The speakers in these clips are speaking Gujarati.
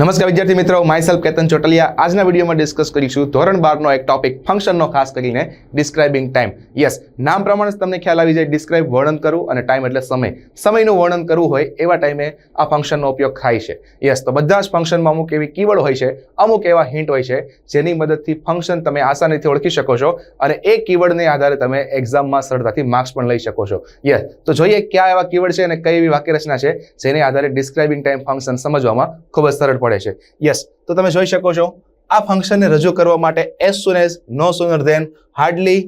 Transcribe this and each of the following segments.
નમસ્કાર વિદ્યાર્થી મિત્રો માય સેલ્ફ કેતન ચોટલિયા. આજના વિડીયોમાં ડિસ્કસ કરીશું ધોરણ બારનો એક ટોપિક ફંક્શનનો ખાસ કરીને ડિસ્ક્રાઇબિંગ ટાઈમ યસ નામ પ્રમાણે તમને ખ્યાલ આવી જાય ડિસ્ક્રાઇબ વર્ણન કરવું અને ટાઈમ એટલે સમય. સમયનું વર્ણન કરવું હોય એવા ટાઈમે આ ફંક્શનનો ઉપયોગ થાય છે. યસ તો બધા જ ફંક્શનમાં અમુક એવી કીવર્ડ હોય છે, અમુક એવા હિન્ટ હોય છે, જેની મદદથી ફંક્શન તમે આસાનીથી ઓળખી શકો છો અને એ કીવર્ડને આધારે તમે એક્ઝામમાં સરળતાથી માર્ક્સ પણ લઈ શકો છો. યસ તો જોઈએ કયા એવા કીવર્ડ છે અને કઈ એવી વાક્યરચના છે, જેને આધારે ડિસ્ક્રાઇબિંગ ટાઈમ ફંક્શન સમજવામાં ખૂબ જ સરળ પડે છે. યસ તો તમે જોઈ શકો છો, આ ફંક્શનને રજૂ કરવા માટે as soon as no sooner than hardly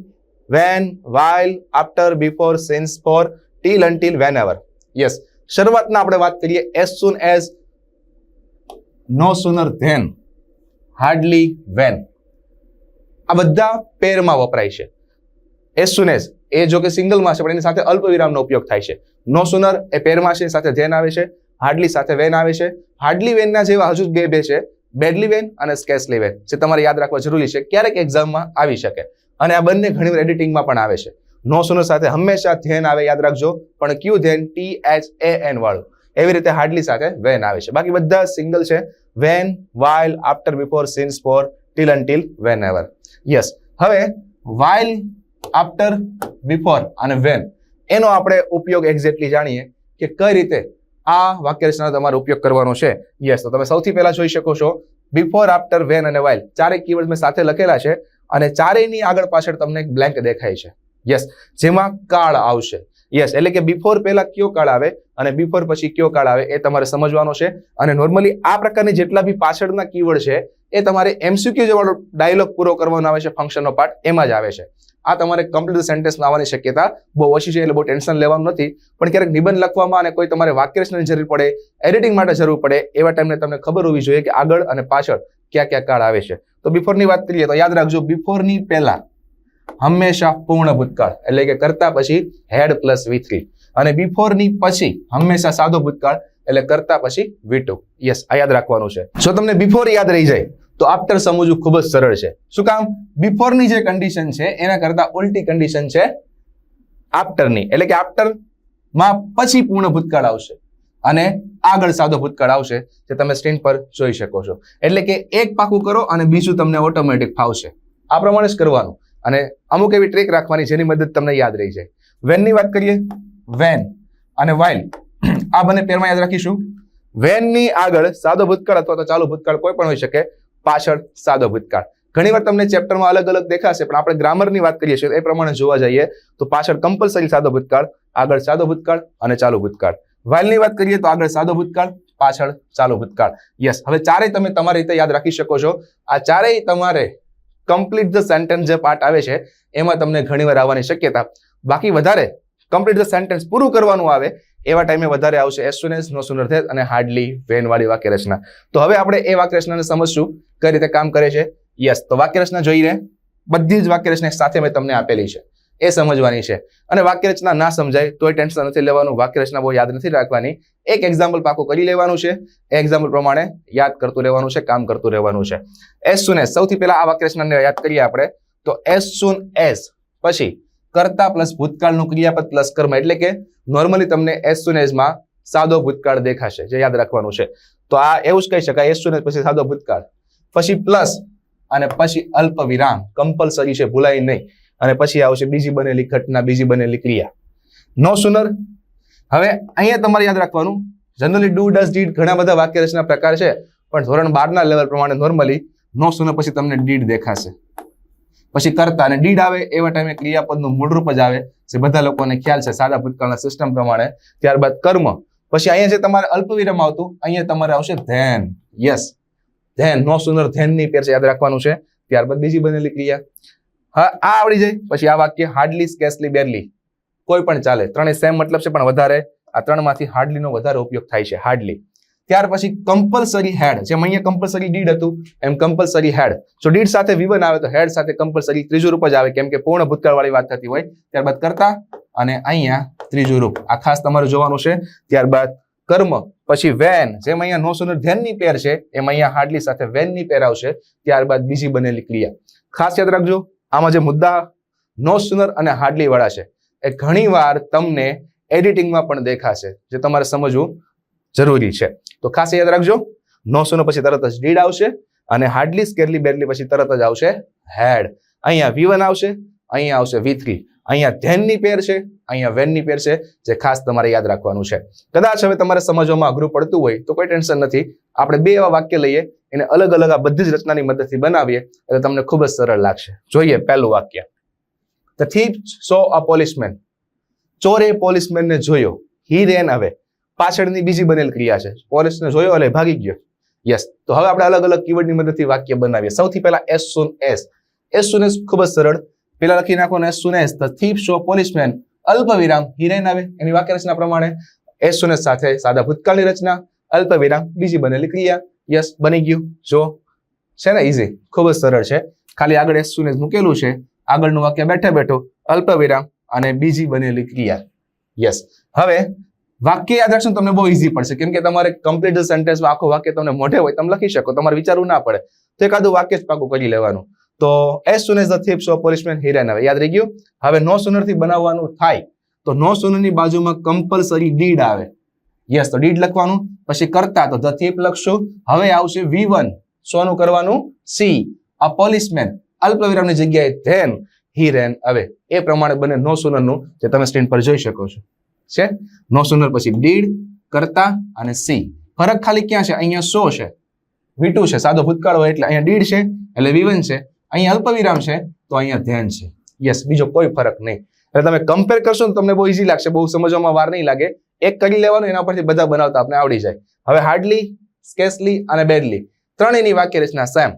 when while after before since for till until whenever yes શરૂઆતના આપણે વાત કરીએ as soon as no sooner than hardly when આ બધા પેરમાં વપરાય છે. એઝ સુન એઝ એ જો કે સિંગલમાં છે, પણ એની સાથે અલ્પ વિરામનો ઉપયોગ થાય છે. નો સુનર એ પેરમાં છે સાથે ધેન આવે છે. હાર્ડલી સાથે વેન આવે છે. હાર્ડલી વેનના જેવા હજુ બે બે છે, બેડલી વેન અને સ્કેસલી વેન, જે તમારે યાદ રાખવા જરૂરી છે, ક્યારેક એક્ઝામમાં આવી શકે. અને આ બંને ઘણી વાર એડિટિંગમાં પણ આવે છે. નો સુનર સાથે હંમેશા ધ્યાન આવે, યાદ રાખજો, પણ ક્યુ ધ્યાન? ટી એચ એ એન વાળું. એવી રીતે હાર્ડલી સાથે વેન આવે છે. બાકી બધા સિંગલ છે, when, while, after, before, since, for, till until whenever. Yes. હવે, વાઇલ, આફ્ટર, બિફોર અને વેન, એનો આપણે ઉપયોગ એક્ઝેક્ટલી જાણીએ કે કઈ રીતે આ વાક્યરચનાનો તમારે ઉપયોગ કરવાનો છે. યસ તો તમે સૌથી પહેલા જોઈ શકો છો બિફોર આફ્ટર વેન અને વાઇલ ચારેય કીવર્ડ મેં સાથે લખેલા છે અને ચારેયની આગળ પાછળ તમને એક બ્લેન્ક દેખાય છે. યસ જેમાં કાળ આવશે. યસ એટલે કે બિફોર પહેલા કયો કાળ આવે અને બિફોર પછી કયો કાળ આવે એ તમારે સમજવાનો છે. અને નોર્મલી આ પ્રકારની જેટલા બી પાછળના કીવર્ડ છે, એ તમારે એમસીક્યુ જેવાળો ડાયલોગ પૂરો કરવાનો આવે છે ફંક્શનનો પાર્ટ એમાં જ આવે છે. આ તમારે કમ્પ્લીટ સેન્ટેન્સમાં આવવાની શક્યતા બહુ ઓછી છે, એટલે બહુ ટેન્શન લેવાનું નથી. પણ ક્યારેક નિબંધ લખવામાં અને કોઈ તમારે વાક્યરચનાની જરૂર પડે એડિટિંગ માટે જરૂર પડે, એવા ટાઈમને તમને ખબર હોવી જોઈએ કે આગળ અને પાછળ ક્યાં ક્યાં કાળ આવે છે. તો બિફોરની વાત કરીએ તો યાદ રાખજો બિફોરની પહેલા હંમેશા પૂર્ણ ભૂતકાળ, એટલે કે કરતા પછી હેડ પ્લસ વી થ્રી અને બિફોરની પછી હંમેશા સાદો ભૂતકાળ, એટલે કરતા પછી વી ટુ યસ આ યાદ રાખવાનું છે. જો તમને બિફોર યાદ રહી જાય તો આફ્ટર સમજવું ખૂબ જ સરળ છે. શું કામ? બિફોરની જે કન્ડિશન છે, એના કરતા ઉલટી કન્ડિશન છે આફ્ટરની એટલે કે આફ્ટરમાં પછી પૂર્ણ ભૂતકાળ આવશે. અને આગળ સાદો ભૂતકાળ આવશે, જે તમે સ્ક્રીન પર જોઈ શકો છો. એટલે કે એક પાકું કરો અને બીજું તમને ઓટોમેટિક ફાવશે. આ પ્રમાણે જ કરવાનું. અને અમુક એવી ટ્રીક રાખવાની જેની મદદ તમને યાદ રહી જાય. વેનની વાત કરીએ? વેન અને વાઇલ આ બંને પેરમાં યાદ રાખીશું. વેનની આગળ સાદો ભૂતકાળ અથવા તો ચાલુ ભૂતકાળ કોઈ પણ હોઈ શકે. પાછળ સાદો ભૂતકાળ. ઘણીવાર તમને ચેપ્ટરમાં અલગ અલગ દેખાશે, પણ આપણે ગ્રામરની વાત કરીએ છીએ એ પ્રમાણે જોવા જઈએ, તો પાછળ કમ્પલસરી સાદો ભૂતકાળ, આગળ સાદો ભૂતકાળ અને ચાલુ ભૂતકાળ. વાઇલની વાત કરીએ, તો આગળ સાદો ભૂતકાળ, પાછળ ચાલુ ભૂતકાળ. યસ હવે ચારેય તમે તમારી રીતે યાદ રાખી શકો છો. આ ચારેય તમારે કમ્પ્લીટ ધ સેન્ટેન્સ જે પાર્ટ આવે છે, એમાં તમને ઘણીવાર આવવાની શક્યતા. બાકી વધારે કમ્પ્લીટ ધ સેન્ટેન્સ પૂરું કરવાનું આવે એવા ટાઈમે વધારે આવશે as soon as no sooner than અને હાર્ડલી વેનવાળી વાક્ય રચના તો હવે આપણે એ વાક્યરચનાને સમજશું કઈ રીતે કામ કરે છે? યસ તો વાક્યરચના જોઈને બધી જ વાક્યરચના એક સાથે મેં તમને આપેલી છે. એ સમજવાની છે. અને વાક્ય રચના ના સમજાય તોય ટેન્શન નથી લેવાનું, વાક્યરચના બહુ યાદ નથી રાખવાની. એક એક્ઝામ્પલ પાકું કરી લેવાનું છે. એ એક્ઝામ્પલ પ્રમાણે યાદ કરતું રહેવાનું છે, કામ કરતું રહેવાનું છે. એસ સુન એસ સૌથી પહેલા આ વાક્યરચનાને યાદ કરીએ આપણે. તો એસ સુન એસ પછી કર્તા પ્લસ ભૂતકાળનું ક્રિયાપદ પ્લસ કર્મ એટલે કે નોર્મલી તમને એસ સુન એસમાં સાદો ભૂતકાળ દેખાશે, જે યાદ રાખવાનું છે. તો આ એવું જ કહી શકાય એસ સુન પછી સાદો ભૂતકાળ. પછી પ્લસ અને પછી અલ્પ વિરામ કમ્પલસરી છે, ભૂલાય નહીં. અને પછી આવશે બીજી બનેલી ઘટના, બીજી બનેલી ક્રિયા. નો સુનર હવે અહીંયા તમારે યાદ રાખવાનું જનરલી ડુ ડસ ડીડ ઘણા બધા વાક્ય રચના પ્રકાર છે, પણ ધોરણ બારના લેવલ પ્રમાણે નોર્મલી નો સુનર પછી તમને ડીડ દેખાશે. પછી કરતા અને ડીડ આવે એવા ટાઈમે ક્રિયાપદનું મૂળરૂપ જ આવે. જે બધા લોકોને ખ્યાલ છે સાદા ભૂતકાળના સિસ્ટમ પ્રમાણે. ત્યારબાદ કર્મ. પછી અહીંયા જે તમારે અલ્પ આવતું, અહીંયા તમારે આવશે then. Yes then, no sooner ધેનની pair યાદ રાખવાનું છે. ત્યારબાદ બીજી બનેલી ક્રિયા. હા, આ આવડી જાય. પછી આ વાક્ય હાર્ડલી સ્કેસલી બેરલી કોઈ પણ ચાલે. ત્રણેય સેમ મતલબ છે, પણ વધારે. આ ત્રણમાંથી હાર્ડલીનો વધારે ઉપયોગ થાય છે. હાર્ડલી ત્યાર પછી કમ્પલસરી હેડ જેમ અહીંયા કમ્પલસરી ડીડ હતું, એમ કમ્પલસરી હેડ જો ડીડ સાથે વિવન આવે તો હેડ સાથે કમ્પલસરી ત્રીજું રૂપ જ આવે, કેમ કે પૂર્ણ ભૂતકાળ વાળી વાત થતી હોય. ત્યારબાદ કરતા અને અહીંયા ત્રીજું રૂપ. આ ખાસ તમારે જોવાનું છે. ત્યારબાદ કર્મ, પછી વેન, જેમ અહીંયા નો સુનર ધ્યાનની પેર છે, એમ અહીંયા હાર્ડલી સાથે વેનની પેર આવશે. ત્યારબાદ બીજી બનેલી ક્રિયા. ખાસ યાદ રાખજો, આમાં જે મુદ્દા નો સુનર અને હાર્ડલી વાળા છે, એ ઘણીવાર તમને એડિટિંગમાં પણ દેખાશે, જે તમારે સમજવું જરૂરી છે. તો ખાસ યાદ રાખજો નો સુનો પછી તરત જ ડીડ આવશે અને હાર્ડલી સ્કેરલી બેરલી પછી તરત જ આવશે હેડ અહીંયા વી આવશે, અહીંયા આવશે વી થ્રી અહીંયા ધ્યાનની પેર છે, અહીંયા વેનની પેર છે, જે ખાસ તમારે યાદ રાખવાનું છે. કદાચ હવે તમારે સમજવામાં અઘરું પડતું હોય તો કોઈ ટેન્શન નથી. આપણે બે એવા વાક્ય લઈએ, એને અલગ અલગ આ બધી જ રચનાની મદદથી બનાવીએ, એટલે તમને ખૂબ જ સરળ લાગશે. જોઈએ પહેલું વાક્ય. The saw a policeman. ચોરે પોલીસમેનને જોયો. હી રેન હવે પાછળની બીજી બનેલ ક્રિયા છે. પોલીસને જોયો એટલે ભાગી ગયો. યસ તો હવે આપણે અલગ અલગ કીવર્ડની મદદથી વાક્ય બનાવીએ. સૌથી પહેલા as soon as as soon as ખૂબ જ સરળ. પેલા લખી નાખો as soon as the thief saw policeman. અલ્પ વિરામ હિરેન આવે. એની વાક્ય રચના પ્રમાણે એસ સુન એસ સાથે સાદા ભૂતકાળની રચના. અલ્પ વિરામ બીજી બનેલી ક્રિયા. યસ બની ગયું. જો છે ને ઇઝી ખૂબ જ સરળ છે. ખાલી આગળ એસ સુન એસ મૂકેલું છે. આગળનું વાક્ય બેઠે બેઠો. અલ્પ વિરામ અને બીજી બનેલી ક્રિયા. યસ હવે વાક્ય યાદ રાખશો તમને બહુ ઇઝી પડશે. કેમ કે તમારે કમ્પ્લીટ સેન્ટેન્સમાં આખો વાક્ય તમને મોઢે હોય તમે લખી શકો, તમારે વિચારવું ના પડે. તો એકાદું વાક્ય જ પાકું કરી લેવાનું. તો as soon as the thief saw policeman Hiren હવે યાદ રહી ગયું? હવે નો સુનરથી બનાવવાનું થાય. તો નો સુનરની બાજુમાં કમ્પલસરી ડીડ આવે. યસ તો ડીડ લખવાનું. પછી કરતા તો ધ થીપ લખશું. હવે આવશે વી વન. સોનું કરવાનું? સી. અ પોલિસમેન અલ્પ જગ્યાએ ધેન હી રેન હવે એ પ્રમાણે બને નો સુનરનું જે તમે સ્ક્રીન પર જોઈ શકો છો. છે? નો સુનર પછી ડીડ કરતા અને સી ફરક ખાલી ક્યાં છે? અહીંયા સો છે. વીટુ છે. સાદો ભૂતકાળ હોય એટલે અહીંયા ડીડ છે, એટલે વિવન છે. અહીંયા અલ્પ વિરામ છે, તો અહીંયા ધ્યાન છે. યસ, બીજો કોઈ ફરક નહીં. એટલે તમે કમ્પેર કરશો ને તમને બહુ ઈઝી લાગશે. બહુ સમજવામાં વાર નહીં લાગે. એક કરી લેવાનું, એના પરથી બધા બનાવતા આપણે આવડી જાય. હવે હાર્ડલી સ્કેસલી અને બેડલી. ત્રણેયની વાક્ય રચના સેમ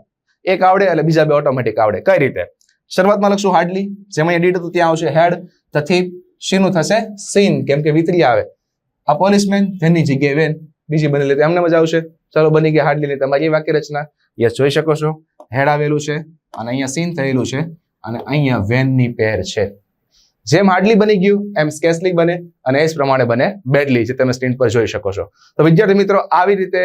એક આવડે એટલે બીજા બે ઓટોમેટિક આવડે. કઈ રીતે? શરૂઆતમાં લખશું હાર્ડલી. જેમાં અહીંયા ડીડ હતું ત્યાં આવશે હેડ. તથી શીનું થશે? સીન. કેમ કે વિતરી આવે. આ પોલીસમેન તેની જગ્યાએ વેન બીજી બનેલી તો એમને મજા આવશે. ચલો, બની ગયા, હાર્ડલી તમારી વાક્ય રચના યસ, જોઈ શકો છો. હેડ આવેલું છે અને અહીંયા સીન થયેલું છે અને અહીંયા વેનની પેર છે. જેમ હાર્ડલી બની ગયું, એમ સ્કેસલી બને અને એ જ પ્રમાણે બને બેડલી, જે તમે સ્ક્રીન પર જોઈ શકો છો. તો વિદ્યાર્થી મિત્રો, આવી રીતે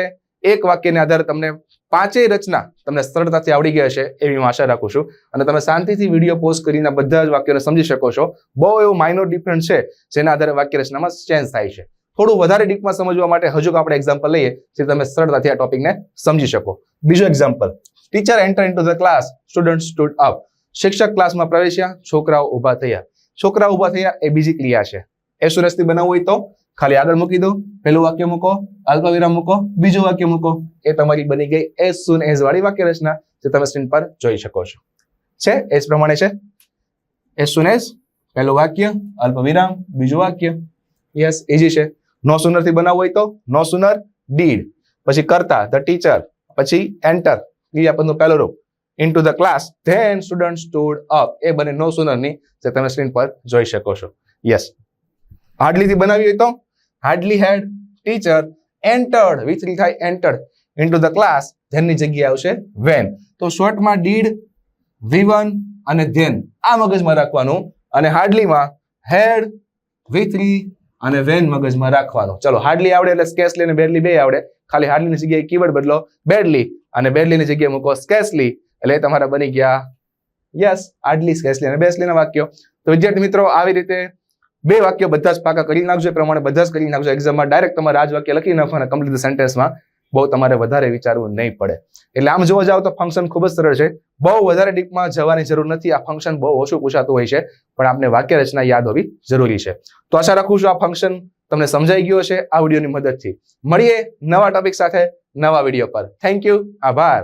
એક વાક્યને આધારે તમને પાંચેય રચના તમને સરળતાથી આવડી ગયા છે એવી હું આશા રાખું છું. અને તમે શાંતિથી વીડિયો પોસ્ટ કરીને બધા જ વાક્યોને સમજી શકો છો. બહુ એવો માઇનોર ડિફરન્સ છે જેના આધારે વાક્ય રચનામાં ચેન્જ થાય છે. થોડું વધારે ડીપમાં સમજવા માટે હજુ આપણે એક્ઝામ્પલ લઈએ જે તમે સરળતાથી આ ટોપિકને સમજી શકો. બીજો example teacher enter into the class student stood up શિક્ષક ક્લાસમાં પ્રવેશ્યા, છોકરાઓ ઊભા થયા. છોકરા ઊભા થયા એ બીજી ક્રિયા છે. એ સુરજથી બનાવવું હોય તો ખાલી આગળ મૂકી દો પહેલું વાક્ય મૂકો, અલ્પવિરામ મૂકો, બીજું વાક્ય મૂકો. એ તમારી બની ગઈ એઝ સુન એઝ વાળી વાક્ય રચના જે તમે સ્ક્રીન પર જોઈ શકો છો. છે? એ પ્રમાણે છે? એઝ સુન એઝ પહેલું વાક્ય અલ્પ વિરામ બીજું વાક્ય. યસ ઇઝી છે. નો સુનરથી બનાવવું હોય તો નો સુનર, ડીડ. પછી કરતા, ધ ટીચર. પછી એન્ટર. ક્રિયાપદનું પહેલું રૂપ. Into the class then student stood up એ બને નો સુનરની જે તમે સ્ક્રીન પર જોઈ શકો છો. યસ. હાડલીથી બનાવી હોય તો hardly head teacher entered which થાય એન્ટર્ડ ઇન્ટુ ધ ક્લાસ ધેનની જગ્યાએ આવશે વેન તો શોર્ટમાં ડીડ વિવન અને ધેન આ મગજમાં રાખવાનું અને હાર્ડલીમાં હેડ વિથલી અને વેન મગજમાં રાખવાનું. ચલો હાર્ડલી આવડે એટલે સ્કેસલી અને બેડલી બે આવડે. ખાલી હાર્ડલીની જગ્યાએ કીવર્ડ બદલો બેડલી અને બેડલીની જગ્યાએ મૂકો સ્કેસલી એટલે તમારા બની ગયા. યસ હાર્ડલી સ્કેસલી અને બેસલીના વાક્યો. તો વિદ્યાર્થી મિત્રો, આવી રીતે બે વાક્ય બધા જ પાકા કરી નાખજો. એ પ્રમાણે બધા જ કરી નાખજો. એક્ઝામમાં ડાયરેક્ટ તમારે આ વાક્ય લખી નાખવાના કમ્પ્લીટ સેન્ટેન્સમાં બહુ તમારે વધારે વિચારવું નહીં પડે. એટલે આમ જોવા જાવ તો ફંક્શન ખૂબ જ સરળ છે. બહુ વધારે ડીપમાં જવાની જરૂર નથી. આ ફંક્શન બહુ ઓછું પૂછાતું હોય છે. પણ આપને વાક્ય રચના યાદ હોવી જરૂરી છે. તો આશા રાખું છું આ ફંક્શન તમને સમજાઈ ગયો છે આ વિડીયોની મદદથી. મળીએ નવા ટોપિક સાથે નવા વીડિયો પર. થેન્ક યુ આભાર.